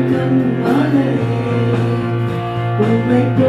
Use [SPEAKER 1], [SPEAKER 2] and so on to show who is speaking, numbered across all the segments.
[SPEAKER 1] உயர்ந்த கண்மலையே உம்மை போ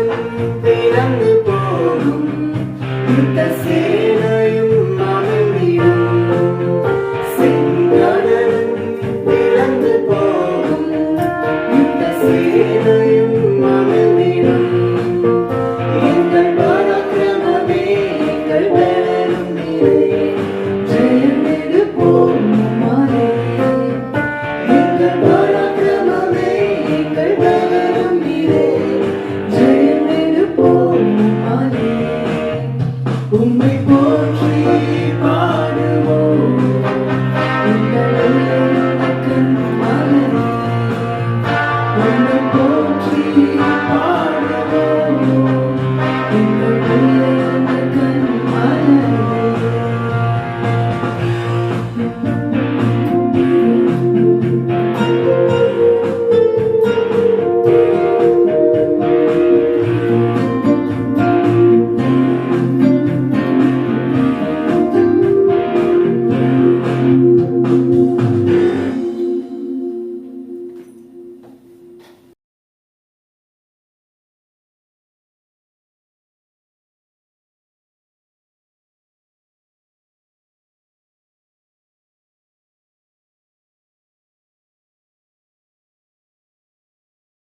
[SPEAKER 1] the sea.